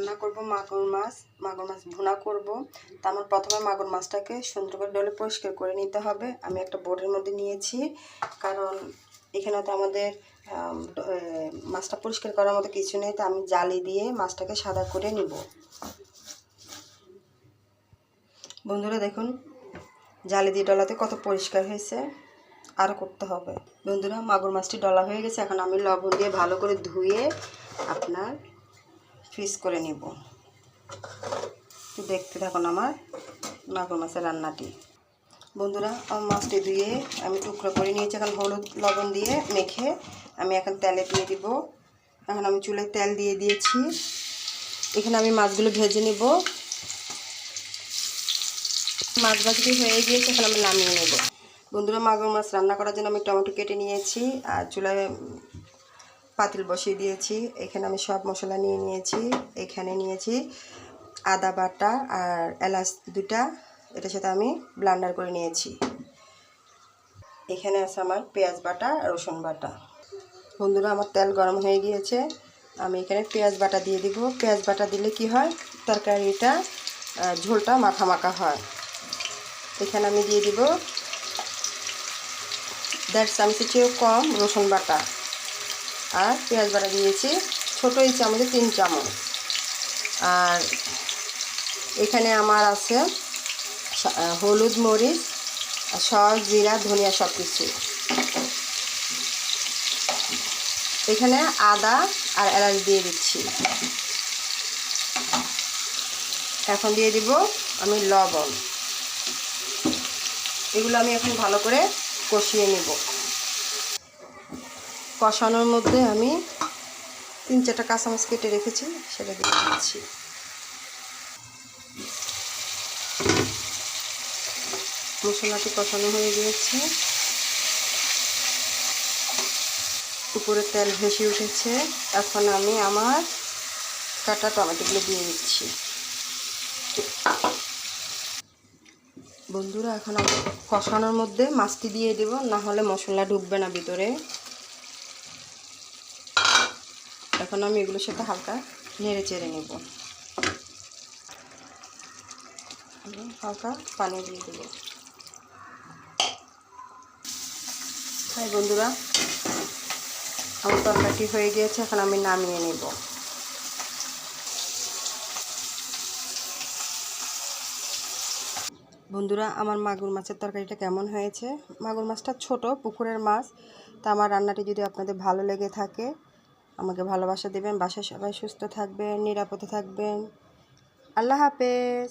রান্না করব, মাগুর মাছ মাগুর মাছ ভুনা করব। তা আমার প্রথমে মাগুর মাছটাকে সুন্দর করে ডলে পরিষ্কার করে নিতে হবে। আমি একটা বোর্ডের মধ্যে নিয়েছি, কারণ এখানে তো আমাদের মাছটা পরিষ্কার করার মতো কিছু নেই, তো আমি জালি দিয়ে মাছটাকে সাদা করে নিব। বন্ধুরা দেখুন, জালি দিয়ে ডলাতে কত পরিষ্কার হয়েছে। আরও করতে হবে। বন্ধুরা, মাগুর মাছটি ডলা হয়ে গেছে, এখন আমি লবণ দিয়ে ভালো করে ধুয়ে আপনার ফ্রিজ করে নিব। দেখতে থাকুন আমার মাগুর মাছের রান্নাটি। বন্ধুরা আমার মাছটি ধুয়ে আমি টুকরো করে নিয়েছি। এখন হলুদ লবণ দিয়ে মেখে আমি এখন তেলে দিয়ে দিব। এখন আমি চুলায় তেল দিয়ে দিয়েছি। এখানে আমি মাছগুলো ভেজে নিব। মাছ ভাজটি হয়ে গিয়েছে, এখন আমি নামিয়ে নেব। বন্ধুরা, মাগুর মাছ রান্না করার জন্য আমি টমেটো কেটে নিয়েছি। আর চুলায় পাতিল বসিয়ে দিয়েছি। এখানে আমি সব মশলা নিয়ে নিয়েছি। এখানে নিয়েছি আদা বাটা আর এলাচ দুটা এটার সাথে আমি ব্লান্ডার করে নিয়েছি। এখানে আছে আমার পেঁয়াজ বাটা, রসুন বাটা। বন্ধুরা, আমার তেল গরম হয়ে গিয়েছে। আমি এখানে পেঁয়াজ বাটা দিয়ে দিব। পেঁয়াজ বাটা দিলে কি হয়? তরকারিটা ঝোলটা মাখা মাখা হয়। এখানে আমি দিয়ে দিব দেড় চামচের চেয়েও কম রসুন বাটা। আর পেঁয়াজ বাটা দিয়েছি, ছোটো এই চামচে তিন চামচ। আর এখানে আমার আছে হলুদ মরিচ, সস, জিরা, ধনিয়া সব কিছু এখানে আদা আর এলাচ দিয়ে দিচ্ছি। এখন দিয়ে দিব আমি লবণ। এগুলো আমি এখন ভালো করে কষিয়ে নেব। কষানোর মধ্যে আমি তিন চারটা কাঁচামচ কেটে রেখেছি, সেটা দিয়ে দিচ্ছি। মশলাটি কষানো হয়ে গিয়েছে। উপরে তেল ভেসে উঠেছে। এখন আমি আমার কাটা টমেটোগুলো দিয়ে দিচ্ছি। বন্ধুরা, এখন আমি কষানোর মধ্যে মাছটি দিয়ে দেব, না হলে মশলা ঢুকবে না ভিতরে। এখন আমি এগুলোর সাথে হালকা নেড়ে চেড়ে নেব। হালকা পানি দিয়ে দেবো। হাই বন্ধুরা আমার তরকারিটি হয়ে গিয়েছে, এখন আমি নামিয়ে নেব। বন্ধুরা, আমার মাগুর মাছের তরকারিটা কেমন হয়েছে? মাগুর মাছটা ছোট, পুকুরের মাছ, তা আমার রান্নাটি যদি আপনাদের ভালো লেগে থাকে আমাকে ভালোবাসা দেবেন বাসায় সবাই সুস্থ থাকবেন নিরাপদে থাকবেন। আল্লাহ হাফেজ।